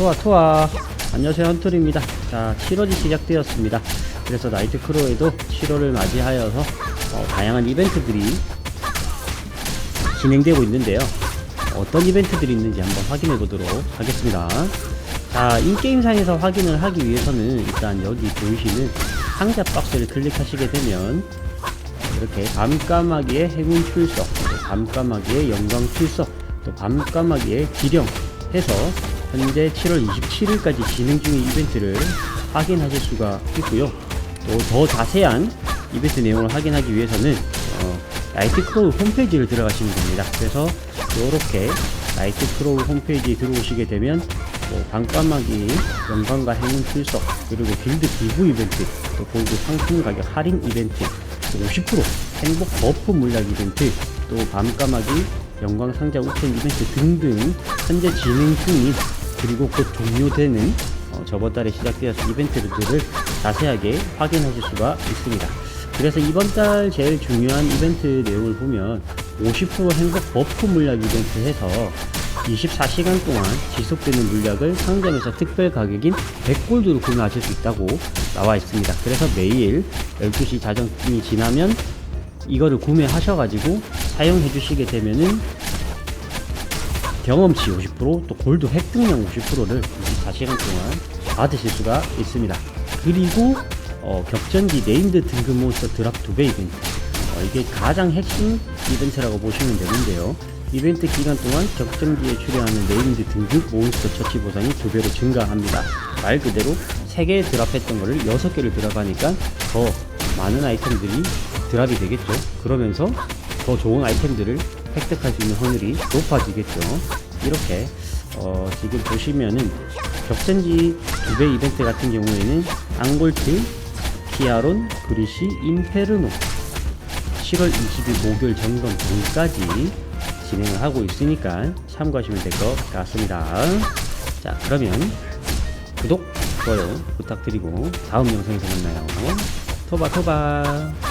토아 토아 안녕하세요 헌툴입니다. 자 7월이 시작되었습니다. 그래서 나이트 크로에도 7월을 맞이하여서 어, 다양한 이벤트들이 진행되고 있는데요. 어떤 이벤트들이 있는지 한번 확인해 보도록 하겠습니다. 자 인게임상에서 확인을 하기 위해서는 일단 여기 보이시는 상자 박스를 클릭하시게 되면 이렇게 밤까마귀의 행운 출석, 또 밤까마귀의 영광 출석, 또 밤까마귀의 기령 해서 현재 7월 27일까지 진행 중인 이벤트를 확인하실 수가 있고요. 또 더 자세한 이벤트 내용을 확인하기 위해서는 어, 나이트크로우 홈페이지를 들어가시면 됩니다. 그래서 이렇게 나이트크로우 홈페이지에 들어오시게 되면 뭐 밤까마귀 영광과 행운 출석 그리고 빌드 기부 이벤트 또 고급 상품 가격 할인 이벤트 50% 행복 버프 물약 이벤트 또 밤까마귀 영광 상자 우편 이벤트 등등 현재 진행 중인 그리고 곧 종료되는 어, 저번 달에 시작되었을 이벤트들을 자세하게 확인하실 수가 있습니다. 그래서 이번 달 제일 중요한 이벤트 내용을 보면 50% 행복 버프 물약 이벤트 해서 24시간 동안 지속되는 물약을 상점에서 특별 가격인 100골드로 구매하실 수 있다고 나와 있습니다. 그래서 매일 12시 자정이 지나면 이거를 구매하셔가지고 사용해 주시게 되면은 경험치 50%또 골드 획득량 50%를 24시간 동안 받으실 수가 있습니다. 그리고 어, 격전지 네임드 등급 몬스터 드랍 2배 이벤트 어, 이게 가장 핵심 이벤트라고 보시면 되는데요. 이벤트 기간 동안 격전지에 출연하는 네임드 등급 몬스터 처치 보상이 2배로 증가합니다. 말 그대로 3개 드랍했던 거를 6개를 드랍하니까 더 많은 아이템들이 드랍이 되겠죠. 그러면서 더 좋은 아이템들을 획득할 수 있는 확률이 높아지겠죠. 이렇게 어, 지금 보시면은 격전지 2배 이벤트 같은 경우에는 앙골트, 키아론, 그리시, 인페르노 7월 20일 목요일 점검 전까지 진행을 하고 있으니까 참고하시면 될 것 같습니다. 자, 그러면 구독, 좋아요 부탁드리고 다음 영상에서 만나요. 토바 토바.